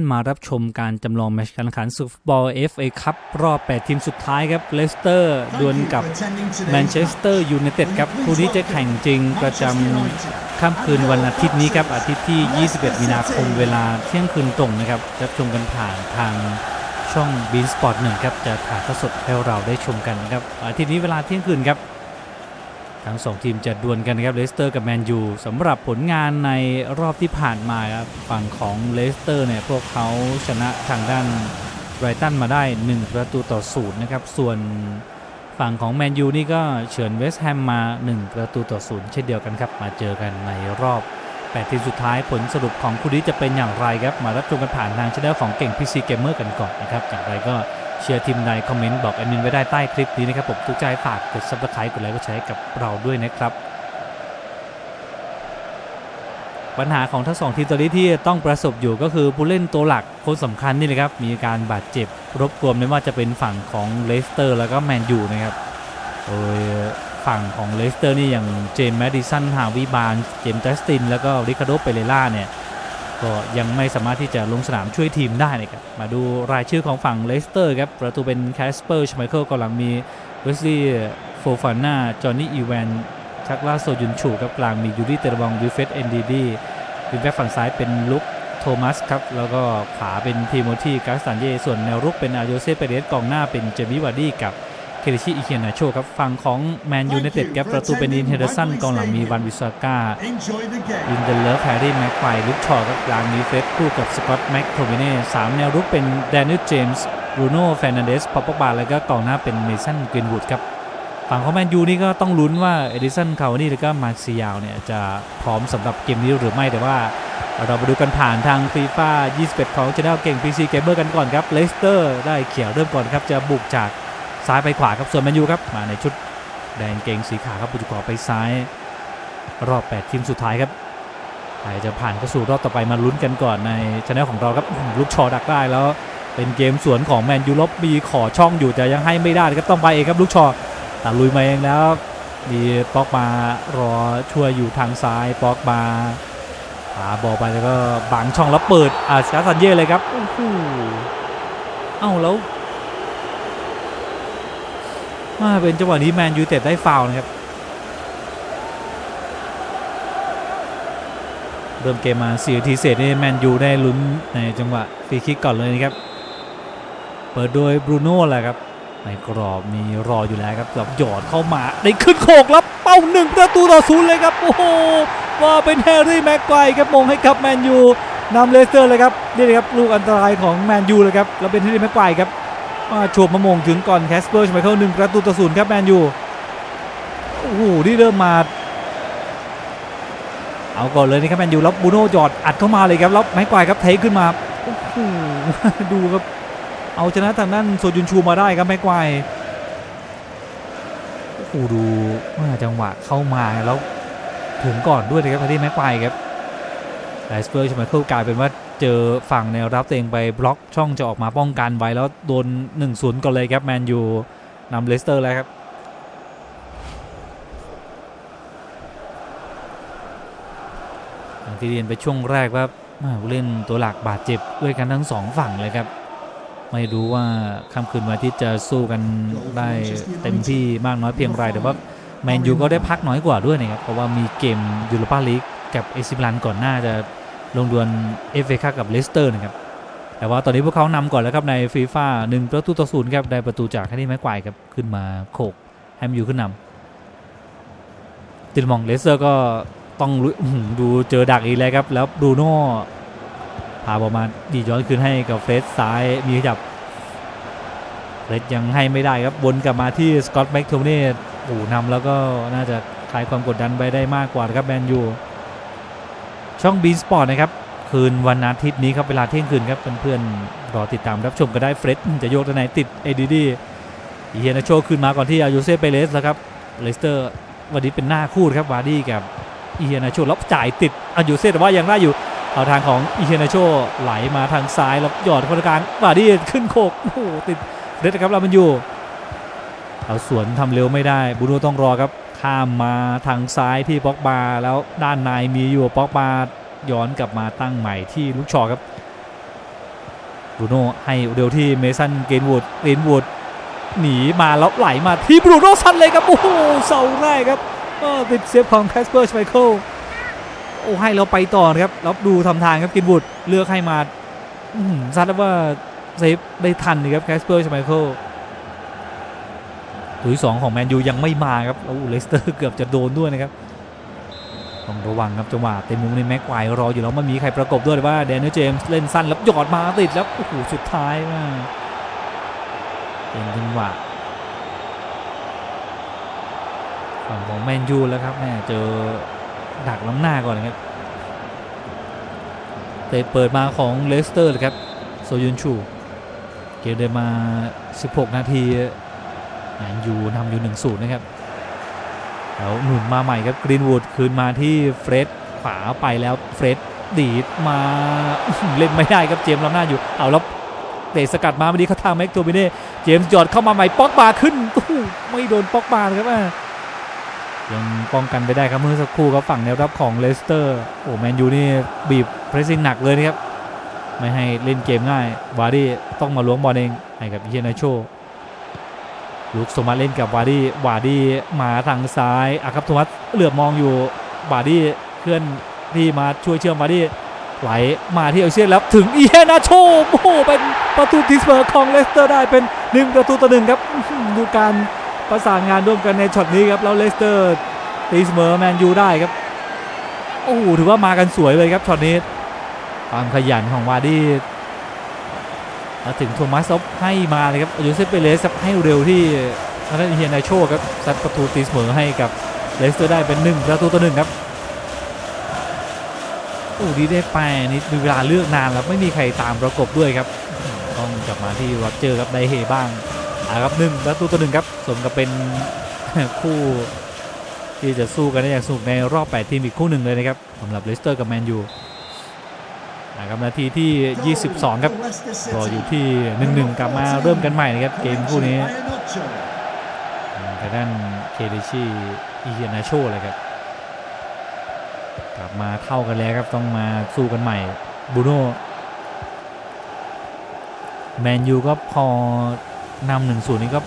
านมารับชมการจำลองแมตช์การแข่งขันซูเปอร์บอล FA คัพรอบ 8 ทีมสุดท้ายครับเลสเตอร์ดวลกับแมนเชสเตอร์ยูไนเต็ดครับคู่นี้จะแข่งจริงประจำค่ำคืนวันอาทิตย์นี้ครับ อาทิตย์ที่ 21 มีนาคมเวลาเที่ยงคืนตรงนะครับรับชมกันผ่านทางช่องบีนสปอร์ตหนึ่งครับ จะถ่ายทอดสดให้เราได้ชมกันครับอาทิตย์นี้เวลาเที่ยงคืนครับ ทั้งสองทีมจะดวลกันนะครับเลสเตอร์กับแมนยูสำหรับผลงานในรอบที่ผ่านมาครับฝั่งของเลสเตอร์เนี่ยพวกเขาชนะทางด้านไบรตันมาได้ 1 ประตูต่อศูนย์นะครับ ส่วนฝั่งของแมนยูนี่ก็เฉือนเวสต์แฮมมา 1 ประตูต่อศูนย์เช่นเดียวกันครับ มาเจอกันในรอบ 8 ทีมสุดท้ายผลสรุปของคู่นี้จะเป็นอย่างไรครับ มารับชมกันผ่านทางช่องของเก่งพีซีเกมเมอร์กันก่อนนะครับอย่างไรก็ เชียร์ทีมใดคอมเมนต์บอกแอดมินไว้ได้ใต้คลิปนี้นะครับผมทุกใจฝากกดซับสไครต์กดไลค์กดแชร์กับเราด้วยนะครับ ปัญหาของทั้งสองทีมตอนนี้ที่ต้องประสบอยู่ก็คือผู้เล่นตัวหลักคนสำคัญนี่เลยครับ มีการบาดเจ็บรบกวนไม่ว่าจะเป็นฝั่งของเลสเตอร์ แล้วก็แมนยูนะครับโดยฝั่งของเลสเตอร์นี่อย่างเจมส์แมดดิสันฮาวิบานเจมส์จัสตินแล้วก็ริคาร์โดเปเรล่าเนี่ย ก็ยังไม่สามารถที่จะลงสนามช่วยทีมได้นะครับมาดูรายชื่อของฝั่งเลสเตอร์ครับประตูเป็นแคสเปอร์ชไมเคิลกำลังมีเวสลีย์โฟฟาน่าจอห์นนี่อีแวนชักลาโซยุนชูครับกลางมียูริเตอร์บองวิเฟตเอนดีดีวินแบ็กฝั่งซ้ายเป็นลุกโทมัสครับแล้วก็ขวาเป็นทีโมธีกาสตันเยส่วนแนวรุกเป็นอาโยเซเปเรสกองหน้าเป็นเจมี่วาร์ดี้กับ เคริชิอิเคียนาโชครับฝั่งของแมนยูไนเต็ดครับประตูเป็นอินเฮเดอร์สันกองหลังมีวันวิสาก้าอินเดเลฟแฮร์รี่แม็กไกวลุกชอกับกลางนี้เฟสคู่กับสกอตต์แม็กโทมิเน่สามแนวรุกเป็นแดเนียลเจมส์บรูโน่แฟร์นันเดสพอปบาแล้วก็กองหน้าเป็นเมสันกรีนวูดครับฝั่งของแมนยูนี่ก็ต้องลุ้นว่าเอดิสันคาวานี่แล้วก็มาร์ซิยาลเนี่ยจะพร้อมสำหรับเกมนี้หรือไม่แต่ว่าเรามาดูกันผ่านทางฟีฟ่า21 ของช anel เก่ง PC Gamer กันก่อนครับเลสเตอร์ได้เขียวเริ่มก่อนครับจะบุกจาก ซ้ายไปขวาครับส่วนแมนยูครับมาในชุดแดงเกงสีขาวครับบุกขวาไปซ้าย รอบ 8 ทีมสุดท้ายครับใครจะผ่านเข้าสู่รอบต่อไปมาลุ้นกันก่อนในช anel ของเราครับอื้อหือลูกชอดักได้แล้ว เป็นเกมสวนของแมนยูลบมีขอช่องอยู่แต่ยังให้ไม่ได้นะครับต้องไปเองครับลูกชอตัดลุยมาเองแล้วมีป๊อกมารอช่วยอยู่ทางซ้ายป๊อกมาหาบอลไปแล้วก็บังช่องแล้วเปิดอาชาซันเย่เลยครับโอ้โหเอ้าแล้ว มาเป็นจังหวะนี้แมนยูเต็ดได้ฟาวนะครับ เริ่มเกมมา4นาทีเสร็จนี่แมนยูได้ลุ้นในจังหวะฟรีคิกก่อนเลยนะครับ เปิดโดยบรูโน่แหละครับ ในกรอบมีรออยู่แล้วครับแล้วหยอดเข้ามาได้ขึ้นโขกแล้วเป้าหนึ่งประตูต่อศูนย์เลยครับโอ้โหว่าเป็นแฮร์รี่แม็กไกวครับมงให้กับแมนยูนำเลสเตอร์เลยครับนี่เลยครับลูกอันตรายของแมนยูเลยครับแล้วเป็นแฮร์รี่แม็กไกวครับ มาโฉบมามงถึงก่อนแคสเปอร์ชไมเคิลหนึ่งประตูต่อศูนย์ครับแมนยูโอ้โหนี่เริ่มมา เอาก่อนเลยนะครับแมนยูแล้วบูโน่หยอดอัดเข้ามาเลยครับแล้วแม็กไกวครับเทคขึ้นมาโอ้โหดูครับ เอาชนะทางด้านโซจุนชูมาได้ครับแม็กไกวโอ้โหดูว่าจังหวะเข้ามาแล้วถึงก่อนด้วยนะครับที่แม็กไกวครับ แต่สเปอร์ชมาเคิลกลายเป็นว่าเจอฝั่งแนวรับเองไปบล็อกช่องจะออกมาป้องกันไว้แล้วโดน1-0ก่อนเลยครับแมนยูนำเลสเตอร์แล้วครับอย่างที่เรียนไปช่วงแรกว่าอ่าผู้เล่นตัวหลักบาดเจ็บด้วยกันทั้งสองฝั่งเลยครับ ไม่รู้ว่าค่ำคืนวันที่จะสู้กันได้เต็มที่มากน้อยเพียงไรแต่ว่าแมนยูก็ได้พักน้อยกว่าด้วยนะครับเพราะว่ามีเกมยูโรปาลีกกับเอซิมิลันก่อนหน้าจะ ลงดวลเอฟเอคัพกับเลสเตอร์นะครับ แต่ว่าตอนนี้พวกเขานำก่อนแล้วครับในฟีฟ่าหนึ่งประตูต่อศูนย์ครับ ได้ประตูจากแฮร์รี่แม็กไกวครับ ขึ้นมาโขกแฮมยูขึ้นนำติดมองเลสเตอร์ก็ต้องดูเจอดักอีกแล้วครับ แล้วบรูโน่พาบอลมาดีย้อนคืนให้กับเฟสซ้ายมีขยับเฟสยังให้ไม่ได้ครับวนกลับมาที่สกอตต์แม็กโทเน่โอ้นำแล้วก็น่าจะคลายความกดดันไปได้มากกว่าครับแมนยู ช่องบีนสปอร์ตนะครับคืนวันอาทิตย์นี้ครับเวลาเที่ยงคืนครับเพื่อนๆรอติดตามรับชมกันได้เฟรดจะโยกตัวไหนติดเอดีดีอีเฮนาโชคืนมาก่อนที่อายูเซ่เปเรสแล้วครับเลสเตอร์วันนี้เป็นหน้าคู่ครับวาร์ดี้กับอีเฮนาโชแล้วจ่ายติดอายูเซ่แต่ว่ายังได้อยู่เอาทางของอีเฮนาโชไหลมาทางซ้ายแล้วหยอดคนกลางวาร์ดี้ขึ้นโคกโอ้โหติดเรดครับเรามันอยู่เอาสวนทำเร็วไม่ได้บูโนต้องรอครับ ข้ามมาทางซ้ายที่ป็อกบาแล้วด้านในมีอยู่ป็อกบาย้อนกลับมาตั้งใหม่ที่ลูกชอครับบรูโน่ให้เร็วที่เมสันเกรนวูดเกรนวูดหนีมาแล้วไหลมาที่บรูโน่ซันเลยครับโอ้โหเสาแรกครับเออติดเซฟของแคสเปอร์ชไมเคิลโอ้ให้เราไปต่อนะครับแล้วดูทำทางครับเกรนวูดเลือกให้มาซัดแล้วว่าเซฟได้ทันนะครับแคสเปอร์ชไมเคิล ตัวที่สองของแมนยูยังไม่มาครับโอ้เลสเตอร์เกือบจะโดนด้วยนะครับต้องระวังครับจังหวะเต็มมุมในแม็กไกวร์รออยู่แล้วไม่มีใครประกบด้วยว่าแดนเนลเจมส์เล่นสั้นแล้วหยอดมาติดแล้วโอ้โหสุดท้ายมาเป็นจังหวะฝั่งของแมนยูแล้วครับแม่เจอดักล้ำหน้าก่อนนะครับเตะเปิดมาของเลสเตอร์เลยครับโซยุนชู เกมเดินมา 16 นาที ยูนำอยู่1-0นย์นะครับแล้วหนุนมาใหม่ครับกรีนวูดคืนมาที่เฟร็ดขวาไปแล้วเฟร็ดดีดมาเล่นไม่ได้ครับเจมส์ล้ำหน้าอยู่เอาแล้วเตะสกัดมาไม่ดีเขาทางแม็กโทมิเน่เจมส์จอดเข้ามาใหม่ป๊อกบาขึ้นไม่โดนป๊อกบาเลยครับอะยังป้องกันไปได้ครับเมื่อสักครู่ครับฝั่งแนวรับของเลสเตอร์โอ้แมนยูนี่บีบเพรสซิ่งหนักเลยนะครับ ไม่ให้เล่นเกมง่าย วาร์ดี้ต้องมาล้วงบอลเองให้กับเยนาโช ลุกโทมัสเล่นกับวาร์ดี้วาร์ดี้มาทางซ้ายอาครับโทมัสเหลือบมองอยู่วาร์ดี้เคลื่อนที่มาช่วยเชื่อมวาร์ดี้ไหลมาที่เอเชียนแล้วถึงอีเฮนาโชโอ้โหเป็นประตูทีเสมอของเลสเตอร์ได้เป็นหนึ่งประตูต่อหนึ่งครับดูการประสานงานร่วมกันในช็อตนี้ครับแล้วเลสเตอร์ตีเสมอแมนยูได้ครับโอ้โหถือว่ามากันสวยเลยครับช็อตนี้ความขยันของวาร์ดี้ มาถึงโทมัสซอฟให้มาเลยครับยูเซฟเปเรสครับให้เร็วที่ทางด้านเฮียนาโชครับซัดประตูตีเสมอให้กับเลสเตอร์ได้เป็นหนึ่งประตูต่อหนึ่งครับโอ้ดีได้แปนี่มีเวลาเลือกนานแล้วไม่มีใครตามประกบด้วยครับ ต้องกลับมาที่โรเจอร์ครับไดเฮบ้างอาครับหนึ่งประตูต่อหนึ่งครับสมกับเป็นคู่ที่จะสู้กันได้อย่างสนุกในรอบ 8 ทีมอีกคู่หนึ่งเลยนะครับสำหรับเลสเตอร์กับแมนยู นะครับนาทีที่ 22 ครับรออยู่ที่ 1-1 กลับมาเริ่มกันใหม่นะครับเกมคู่นี้ทางด้านเคเดชิอิเฮียนาโชเลยครับกลับมาเท่ากันแล้วครับต้องมาสู้กันใหม่บูโน่แมนยูก็พอนำหนึ่งศูนย์นี่ก็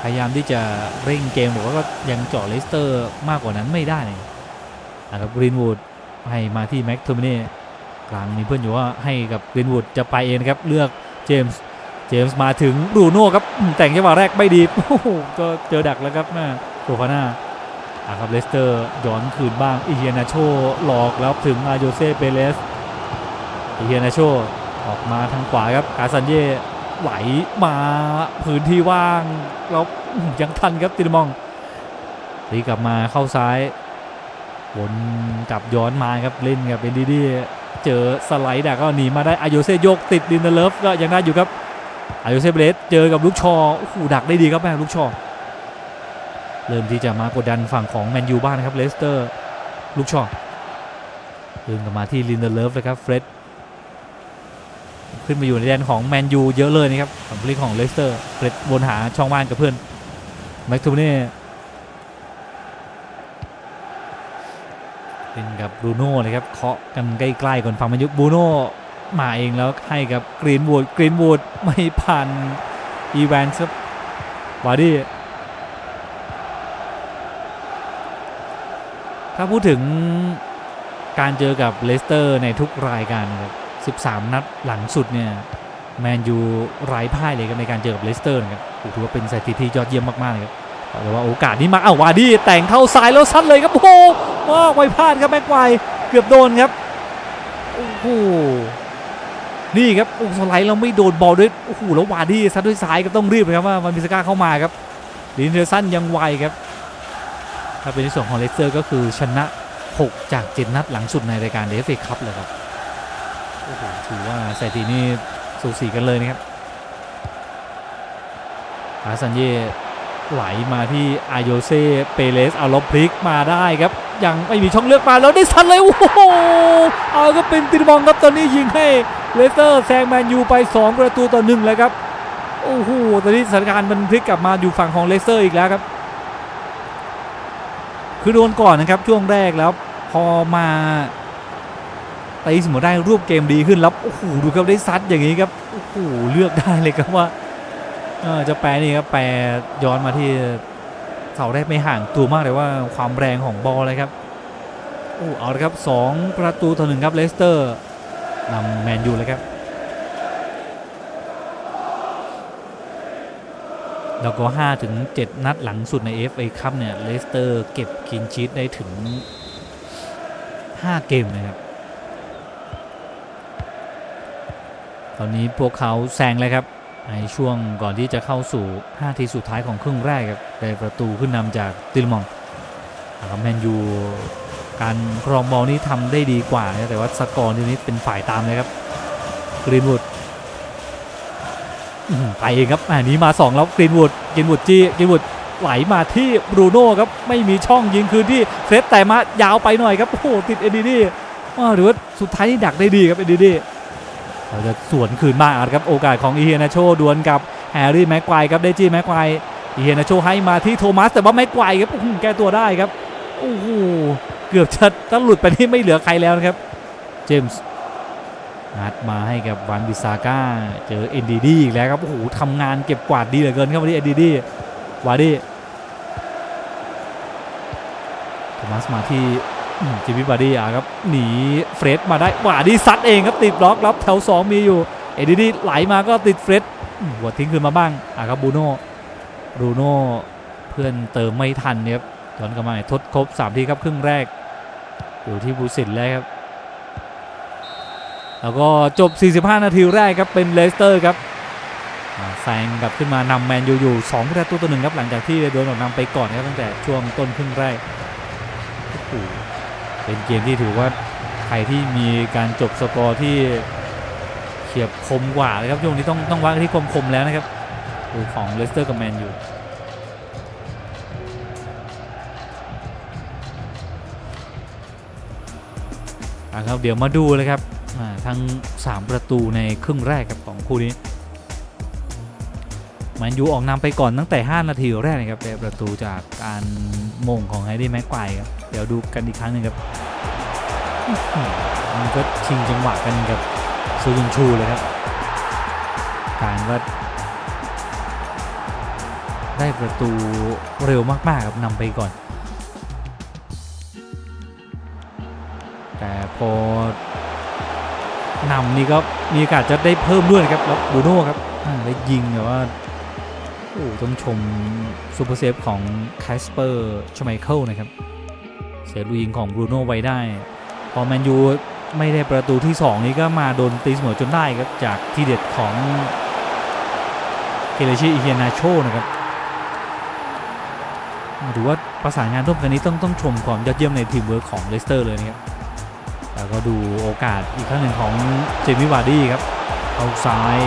พยายามที่จะเร่งเกมบอกว่าก็ยังเจาะเลสเตอร์มากกว่านั้นไม่ได้นะครับกรีนวูดให้มาที่แม็กโทมิน่ก ลางมีเพื่อนอยู่ว่าให้กับกรีนวูดจะไปเองนะครับเลือกเจมส์เจมส์มาถึงบรูโน่ครับแต่งจังหวะแรกไม่ดีโอ้โหก็เจอดักแล้วครับแม่โซฟาน่าอะครับเลสเตอร์ย้อนคืนบ้างอีเฮียนาโชหลอกแล้วถึงอาโยเซเปเรสอีเฮียนาโชออกมาทางขวาครับกาซันเย่ไหลมาพื้นที่ว่างแล้วยังทันครับติลมองตีกลับมาเข้าซ้ายวนกลับย้อนมาครับเล่นกับเป็นดีดี เจอสไลด์ดักก็หนีมาได้อายุเซโยกติดดินเดเลฟก็ยังได้อยู่ครับอายุเซเบรสเจอกับลูกชอโอ้โหดักได้ดีครับแม่ลูกชอเริ่มที่จะมากดดันฝั่งของแมนยูบ้างนะครับเลสเตอร์ลูกชอเดินกลับมาที่ลินเดเลฟเลยครับเฟร็ดขึ้นมาอยู่ในแดนของแมนยูเยอะเลยนะครับฝั่งผู้เล่นของเลสเตอร์เฟร็ดวนหาช่องว่างกับเพื่อนแม็กทูเน่ เล่นกับบรูโน่เลยครับเคาะกันใกล้ๆก่อนฝั่งแมนยูบรูโน่มาเองแล้วให้กับกรีนวูดกรีนวูดไม่ผ่านอีแวนส์ครับวาดี้ถ้าพูดถึงการเจอกับเลสเตอร์ในทุกรายการครับ13 นัดหลังสุดเนี่ยแมนยูไร้พ่ายเลยครับในการเจอกับเลสเตอร์นะครับถือว่าเป็นสถิติที่ยอดเยี่ยมมากๆเลยครับแต่ว่าโอกาสนี้มาอ้าวาดี้แต่งเข้าซ้ายแล้วซัดเลยครับโอ้ โหว้าวไวพลาดครับแม็กไกว์เกือบโดนครับโอ้โหนี่ครับโอ้งสไลด์เราไม่โดนบอลด้วยโอ้โหแล้ววาร์ดี้ซัดด้วยซ้ายก็ต้องรีบนะครับว่ามันมีสก้าเข้ามาครับลินเดอร์สันยังไวครับถ้าเป็นในส่วนของเลสเตอร์ก็คือชนะ 6 จาก 7 นัดหลังสุดในรายการเดฟเอคัพเลยครับโอ้โหถือว่าสถิตินี่สูสีกันเลยนะครับอาซันเย่ ไหลมาที่อายโยเซเปเรสเอาลบพลิกมาได้ครับ ยังไม่มีช่องเลือกมาแล้วได้ซันเลยโอ้โหเอาก็เป็นติรบองครับตอนนี้ยิงให้เลสเตอร์แซงแมนยูไป 2 ประตูต่อหนึ่งเลยครับโอ้โหตอนนี้สถานการณ์มันพลิกกลับมาอยู่ฝั่งของเลสเตอร์อีกแล้วครับ คือโดนก่อนนะครับช่วงแรกแล้วพอมาตีเสมอได้รูปเกมดีขึ้นแล้วโอ้โหดูครับได้ซัดอย่างนี้ครับโอ้โหเลือกได้เลยครับว่า จะแปลนี่ครับแปลย้อนมาที่เสาได้ไม่ห่างตัวมากเลยว่าความแรงของบอลเลยครับโอ้เอาละครับสองประตูต่อหนึ่งครับเลสเตอร์นำแมนยูเลยครับ แล้วก็5ถึง7นัดหลังสุดใน FA คัพเนี่ยเลสเตอร์เก็บคินชีตได้ถึง 5 เกมนะครับ ตอนนี้พวกเขาแซงเลยครับ ในช่วงก่อนที่จะเข้าสู่5ทีสุดท้ายของครึ่งแรกครับได้ประตูขึ้นนำจากติลมองนะครับแมนยูการครองบอลนี่ทำได้ดีกว่านะแต่ว่าสกอร์ทีนี้เป็นฝ่ายตามเลยครับกรีนวูดไปเองครับอันนี้มา2แล้วกรีนวูดกรีนวูดจี้กรีนวูดไหลมาที่บรูโน่ครับไม่มีช่องยิงคืนที่เฟรดแต่มายาวไปหน่อยครับโอ้ติดเอ็ดดีดีอ้หรือว่าสุดท้ายนี่ดักได้ดีครับเอ็ดดีดี เราจะสวนคืนมาครับ โอกาสของอีเฮนาโชดวลกับแฮร์รี่แม็กควายครับได้จี้แม็กควายอีเฮนาโชให้มาที่โทมัสแต่ว่าแม็กควครับอื้อหือแก้ตัวได้ครับโอ้โหเกือบจะถ้าหลุดไปนี่ไม่เหลือใครแล้วนะครับเจมส์งัดมาให้กับวันบิซาก้าเจอเอ็นดีดีอีกแล้วครับโอ้โหทำงานเก็บกวาดดีเหลือเกินครับวันนี้เอ็นดีดีวาดีโทมัสมาที่ จิมมี่บาร์ดี้อะครับหนีเฟรดมาได้วาดีซัดเองครับติดบล็อกรับแถว 2 มีอยู่ เอ็นดีดีไหลมาก็ติดเฟรดหัวทิ้งคืนมาบ้างอะครับบูโน่บูโน่เพื่อนเติมไม่ทันเนี่ยครับย้อนกลับมาทดครบ3ทีครับครึ่งแรก อยู่ที่บูสินแล้วครับแล้วก็จบ 45 นาทีแรกครับเป็นเลสเตอร์ครับแซงกลับขึ้นมานำแมนยูอยู่2ประตูต่อหนึ่งครับหลังจากที่โดนออกนำไปก่อนครับตั้งแต่ช่วงต้นครึ่งแรกโอ้โห เป็นเกมที่ถือว่าใครที่มีการจบสกอร์ที่เฉียบคมกว่าเลยครับช่วงนี้ต้องต้องวัดที่คมคมแล้วนะครับดูของเลสเตอร์กับแมนยูอะครับเดี๋ยวมาดูเลยครับทั้ง 3 ประตูในครึ่งแรกครับของคู่นี้ มันยูออกนำไปก่อนตั้งแต่ 5 นาทีแรกนะครับได้ประตูจากการมงของไฮดี้แม็กควายครับเดี๋ยวดูกันอีกครั้งหนึ่งครับมันก็ชิงจังหวะกันกับซูยุนชูเลยครับ การว่าได้ประตูเร็วมากๆครับนำไปก่อน แต่พอนำนี่ก็มีโอกาสจะได้เพิ่มด้วยครับแล้วบูโน่ครับได้ยิงแต่ว่า โอ้ต้องชมซูเปอร์เซฟของแคสเปอร์ชไมเคิลนะครับ เซฟลูยิงของบรูโน่ไว้ได้ พอแมนยูไม่ได้ประตูที่ 2 นี้ก็มาโดนตีเสมอจนได้ครับ จากทีเด็ดของเกเรชิอิเฮียนาโชนะครับถือว่าประสานงานร่วมกันนี้ต้องต้องชมความยอดเยี่ยมในทีมเวิร์คของเลสเตอร์เลยนะครับ แล้วก็ดูโอกาสอีกครั้งหนึ่งของเจมี่วาร์ดี้ครับ เอาซ้าย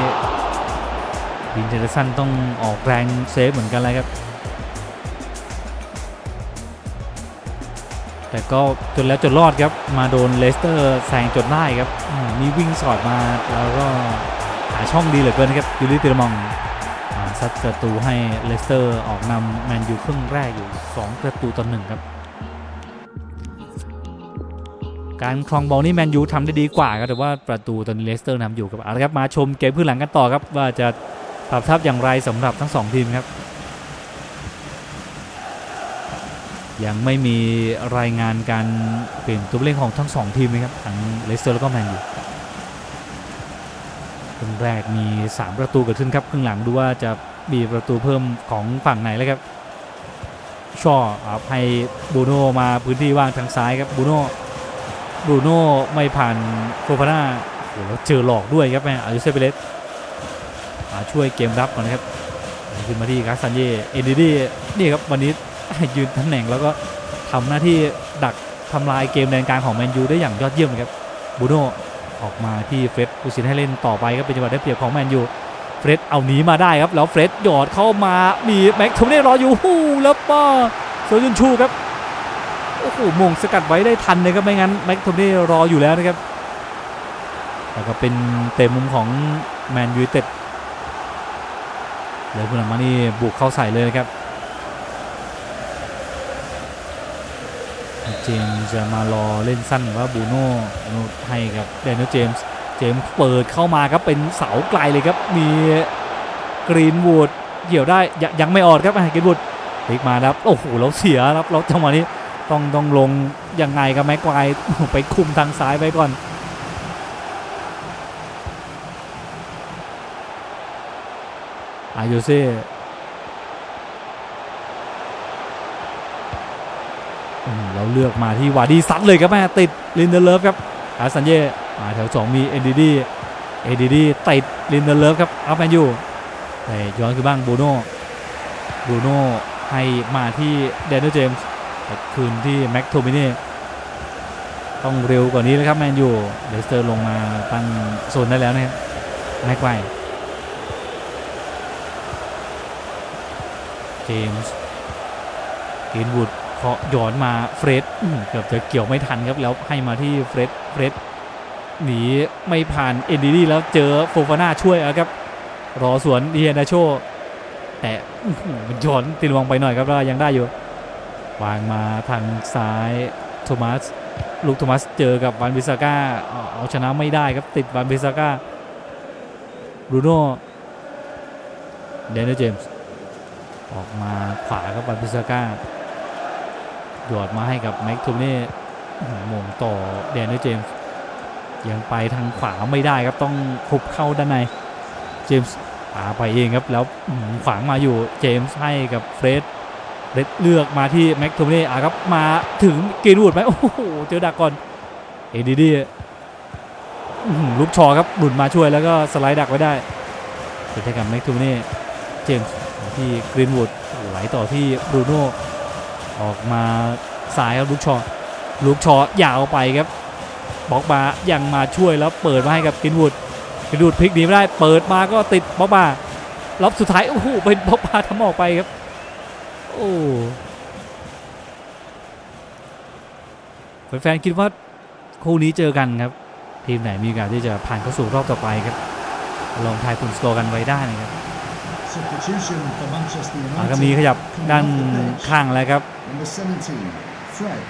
วินเทอร์สันต้องออกแรงเซฟเหมือนกันเลยครับ แต่ก็จนแล้วจนรอดครับ มาโดนเลสเตอร์แซงจนได้ครับมีวิ่งสอดมาแล้วก็หาช่องดีเหลือเกินครับยูริติรมองซัดประตูให้เลสเตอร์ออกนำแมนยูครึ่งแรกอยู่ 2 ประตูต่อหนึ่งครับ การครองบอลนี่แมนยูทำได้ดีกว่าครับแต่ว่าประตูตอนนี้เลสเตอร์นำอยู่ครับเอาละครับมาชมเกมพื้นหลังกันต่อครับว่าจะ ปรับทับอย่างไรสำหรับทั้งสองทีมครับ ยังไม่มีรายงานการเปลี่ยนตัวเล่นของทั้งสองทีมนะครับทั้งเลสเตอร์แล้วก็แมนยูครึ่งแรกมี 3 ประตูเกิดขึ้นครับครึ่งหลังดูว่าจะมีประตูเพิ่มของฝั่งไหนแล้วครับช่อครับให้บูโน่มาพื้นที่ว่างทางซ้ายครับบูโน่บูโน่ไม่ผ่านโฟฟาน่าโอ้โหแล้วเจอหลอกด้วยครับแม่อายุเซเปเลส มาช่วยเกมรับก่อนนะครับขึ้นมาที่กาซันเย่เอ็นดีดีนี่ครับวันนี้ยืนตำแหน่งแล้วก็ทำหน้าที่ดักทำลายเกมแดนกลางของแมนยูได้อย่างยอดเยี่ยมครับบูโน่ออกมาที่เฟร็ดกูสินให้เล่นต่อไปก็เป็นจังหวะได้เปรียบของแมนยูเฟร็ดเอาหนีมาได้ครับแล้วเฟร็ดหยอดเข้ามามีแม็กโทเน่รออยู่ฮู้แล้วป้าโซยุนชูครับโอ้โหมงสกัดไว้ได้ทันเลยครับไม่งั้นแม็กโทนี่รออยู่แล้วนะครับแล้วก็เป็นเตะมุมของแมนยูเต็ด เลยคุณหลังมานี่บุกเข้าใส่เลยนะครับเจมส์จะมารอเล่นสั้นว่าบูโน่ให้กับแดเนียลเจมส์เจมส์เปิดเข้ามาครับเป็นเสาไกลเลยครับมีกรีนวูดเกี่ยวได้ย,ยังไม่ออดครับอะกรีนวูดพลิกมาแล้วโอ้โหเราเสียครับเราจังหวะนี้ต้องต้องลงยังไงกับแม็กไกวร์โอ้โหไปคุมทางซ้ายไปก่อน อายุเซ่เราเลือกมาที่วาดีซัดเลยครับแม่ติดลินเดอร์เลิฟครับอาสันเย่มาแถว2มีเอ็นดีดีเอ็นดีดีติดลินเดอร์เลิฟครับอัพแมนยูแต่ย้อนคือบ้างบูโน่บูโน่ให้มาที่เดนเนอร์เจมส์คืนที่แม็กโทมินีต้องเร็วกว่านี้นะครับแมนยูเลสเตอร์ลงมาตั้งโซนได้แล้วนะครับแม็กไว เจมส์กรีนวูดเคาะย้อนมาเฟรดเกือบจะเกี่ยวไม่ทันครับแล้วให้มาที่เฟรดเฟรดหนีไม่ผ่านเอ็นดีดีแล้วเจอโฟฟาน่าช่วยครับ รอสวนเดีเอนาโช แต่อื้อหือมันย้อนติดวงไปหน่อยครับแล้วยังได้อยู่ วางมาทางซ้ายโทมัสลูกโทมัสเจอกับวันบิซาก้าเอาชนะไม่ได้ครับติดวันบิซาก้าบรูโน่เดนเนอร์เจมส์ ออกมาขวากับบันพิซาก้าหยอดมาให้กับแม็กทูเน่หือหมงต่อแดนนี่เจมส์ยังไปทางขวาไม่ได้ครับต้องคุบเข้าด้านในเจมส์ปาไปเองครับแล้วขวางมาอยู่เจมส์ให้กับเฟรดเฟรดเลือกมาที่แม็กทูเน่อะครับมาถึงกรีนวูดไหมโอ้โหเจอดักก่อนเอ็ดดี้ลูกชอครับหลุดมาช่วยแล้วก็สไลด์ดักไว้ได้เป็นให้กับแม็กทูเน่เจมส์ ที่กรีนวูดไหลต่อที่บรูโน่ออกมาสายครับลูกชอลูกชอยาวไปครับบ็อกมายังมาช่วยแล้วเปิดมาให้กับกรีนวูดกรีนวูดพลิกหนีไม่ได้ เปิดมาก็ติดบ็อกมาล็อบสุดท้ายโอ้โหเป็นบ็อกมาทำออกไปครับโอ้แฟนๆคิดว่าคู่นี้เจอกันครับ ทีมไหนมีโอกาสที่จะผ่านเข้าสู่รอบต่อไปครับ ลองทายผลสกอร์กันไว้ได้นะครับ Substitution for Manchester อะ United. ก็มีขยับด้านข้างแล้วครับ Number 17, Fred.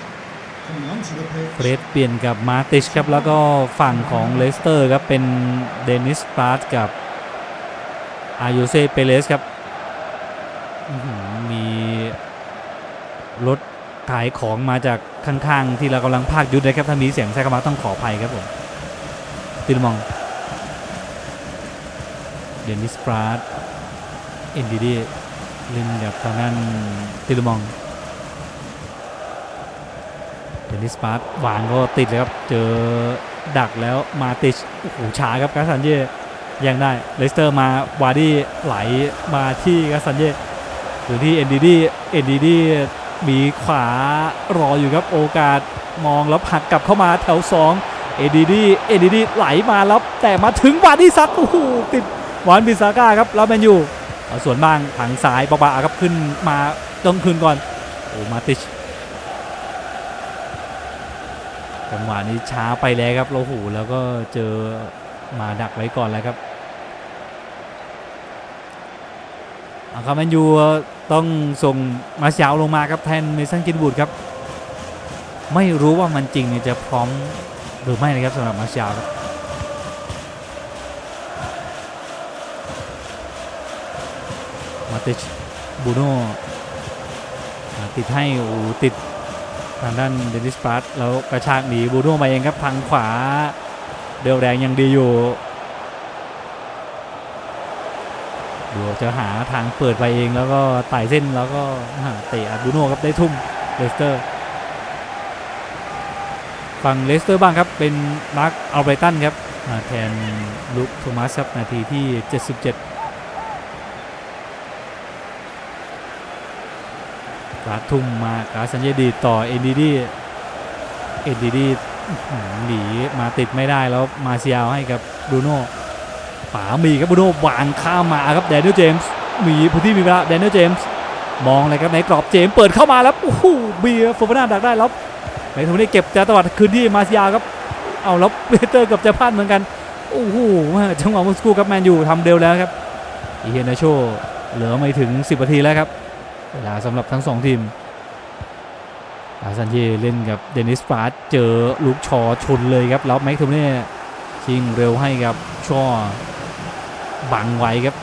Coming onto the pitch. เฟรดเปลี่ยนกับมาติชครับ แล้วก็ฝั่งของเลสเตอร์ครับ เป็นเดนิสปาร์ตกับอายุเซเปเรสครับอื้อหือมีรถขายของมาจากข้างๆ ที่เรากำลังพากยุทธนะครับ ถ้ามีเสียงแซกมาต้องขออภัยครับผมติลมอง เดนิสปาร์ต เอ็นดีดีเล่นกับทางด้านติลมองเดนิสปาร์ตวางก็ติดเลยครับ เจอดักแล้วมาติชโอ้โหช้าครับกาซันเย่ยังได้เลสเตอร์มาวาดี้ไหลมาที่กาซันเย่หรือที่เอ็นดีดีเอ็นดีดีมีขวารออยู่ครับโอกาสมองแล้วผักกลับเข้ามาแถว2เอ็นดีดีเอ็นดีดีไหลมาแล้วแต่มาถึงวาดี้ซัดโอ้โหติดวานบิซาก้าครับแล้วแมนยู เอาส่วนบ้างทางซ้ายปะปาครับขึ้นมาต้องคืนก่อนโอ้มาติชจังหวะนี้ช้าไปแล้วครับโลหูแล้วก็เจอมาดักไว้ก่อนแล้วครับอาคาแมนยูต้องส่งมาเชาวลงมาครับแทนเมสันกินบูดครับ ไม่รู้ว่ามันจริงเนี่ยจะพร้อมหรือไม่นะครับสำหรับมาเชาวครับ มาติชบูโน่ติดให้โอ้ติดทางด้านเดนิสปาร์ตแล้วกระชากหนีบูโน่มาเองครับทางขวาเดลแรงยังดีอยู่ดูจะหาทางเปิดไปเองแล้วก็ไต่เส้นแล้วก็เตะบูโน่ครับได้ทุ่มเลสเตอร์ฝั่งเลสเตอร์บ้างครับเป็นมาร์คอัลไบรตันครับแทนลุคโทมัสครับนาทีที่ 77 กาทุ่มมากาสัญญาดีต่อเอ็นดีดีเอ็นดีดีหนีมาติดไม่ได้แล้วมาเซียลให้กับบูโน่ฝามีครับบูโน่วางข้ามมาครับแดเนียลเจมส์มีพื้นที่มีเวลาแดเนียลเจมส์มองเลยครับในกรอบเจมส์เปิดเข้ามาแล้วโอ้โหเบียร์โฟฟาน่าดักได้แล้วในทุนนี้เก็บจะตวัดคืนที่มาเซียลครับเอาแล้วเบเตอร์เกับจะพลาดเหมือนกันโอ้โหจังหวะมุสกูครับแมนยูทำเร็วแล้วครับอีเฮนาโชเหลือไม่ถึง 10นาทีแล้วครับ เวลาสำหรับทั้งสองทีมอาซันเยเล่นกับเดนิสปาร์เจอลูกชอชนเลยครับแล้วแม็กทูเน่ชิงเร็วให้กับช่อบังไว้ครับ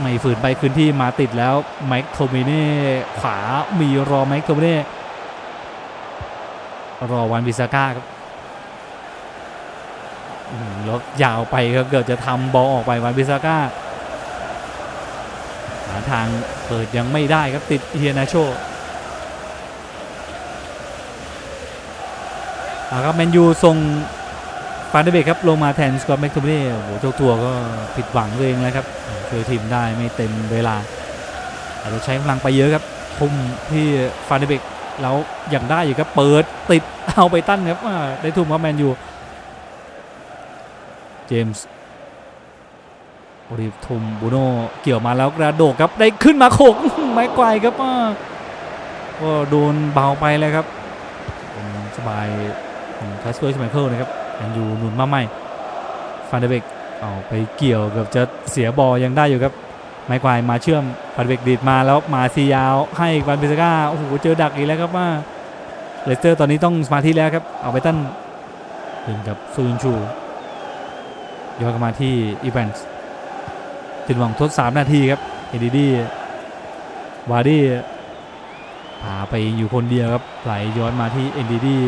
ไม่ฝืนไปคืนที่มาติดแล้วแม็กโทมิเน่ขวามีรอแม็กโทมิเน่รอวันบิซาก้าครับแล้วยาวไปครับเกือบจะทำบอลออกไปวันบิซาก้า ทางเปิดยังไม่ได้ครับติดเฮียนาโชอาครับแมนยูส่งฟานเดเบกครับลงมาแทนสกอตแม็กทมิเน่โอ้โหเจ้าตัวก็ผิดหวังตัวเองแล้วครับช่วยทีมได้ไม่เต็มเวลา อาจจะใช้กำลังไปเยอะครับทุ่มที่ฟานเดเบกแล้วยังได้อยู่ครับเปิดติดเอาไปตั้นครับได้ทุ่มครับแมนยูเจมส์ ริฟทุ่มบูโน่เกี่ยวมาแล้วกระโดดครับได้ขึ้นมาโขกไม้ไกวครับอ่าก็โดนเบาไปเลยครับสบายของคาสเปอร์ชไมเคิลนะครับแมนยูหนุนมาใหม่ฟานเดเบกเอาไปเกี่ยวเกือบจะเสียบอลยังได้อยู่ครับไม้ควายมาเชื่อมฟันเบกดีดมาแล้วมาซียาวให้วันพิซก้าโอ้โหเจอดักอีกแล้วครับว่าเลสเตอร์ตอนนี้ต้องสมาธิแล้วครับเอาไปตั้นถึงกับซูนชูย้อนกลับมาที่อีแวนส์ ถึงหวังทดสามนาทีครับเอดีดีวาร์ดี้พาไปอยู่คนเดียวครับไหลย้อนมาที่เอ็นดีดี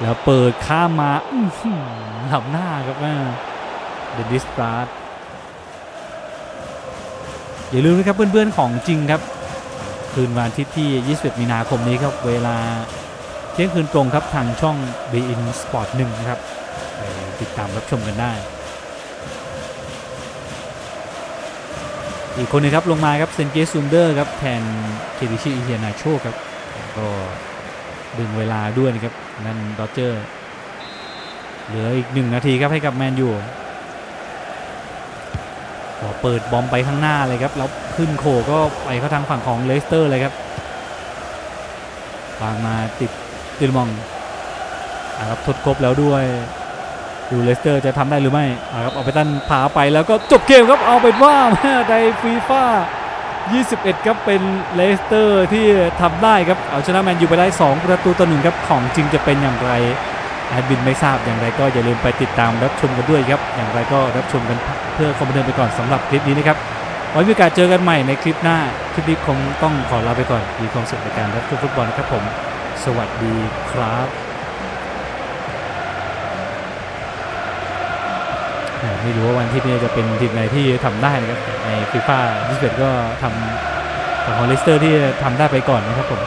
แล้วเปิดข้ามมาอื้อหือหลับหน้าครับว่เดนนิสปราดอย่าลืมนะครับเพื่อนๆของจริงครับ คืนวันอาทิตย์ที่ 21 มีนาคมนี้ครับ เวลาเที่ยงคืนตรงครับทางช่อง b i n Sport 1นะครับไปติดตามรับชมกันได้ อีกคนหนึงครับลงมาครับเซนเกสซุนเดอร์ครับแทนเคดิชิอิเฮียนาโชครับก็ดึงเวลาด้วยนะครับนั่นดอเจอร์เหลืออีกหนึ่งนาทีครับให้กับแมนยูพอเปิดบอมไปข้างหน้าเลยครับแล้วขึ้นโคก็ไปเข้าทางฝั่งของเลสเตอร์เลยครับวางมาติดติลมองอะครับทดครบแล้วด้วย ดูเลสเตอร์จะทำได้หรือไม่อะครับเอาไปตั้นผาไปแล้วก็จบเกมครับเอาเป็นว่าในฟีฟ่า21 ครับเป็นเลสเตอร์ที่ทำได้ครับเอาชนะแมนยูไปได้ 2 ประตูต่อหนึ่งครับของจริงจะเป็นอย่างไรแอดบินไม่ทราบอย่างไรก็อย่าลืมไปติดตามรับชมกันด้วยครับ อย่างไรก็รับชมกันเพื่อความบันเทิงไปก่อนสำหรับคลิปนี้นะครับไว้มีโอกาสเจอกันใหม่ในคลิปหน้าคลิปนี้คงต้องขอลาไปก่อนมีความสุขในการรับชมฟุตบอลนะครับผม สวัสดีครับแหม ไม่รู้ว่าวันที่นี้จะเป็นทีมไหนที่ทำได้นะครับในฟีฟ่า21ก็ทำของเลสเตอร์ที่ทำได้ไปก่อนนะครับผม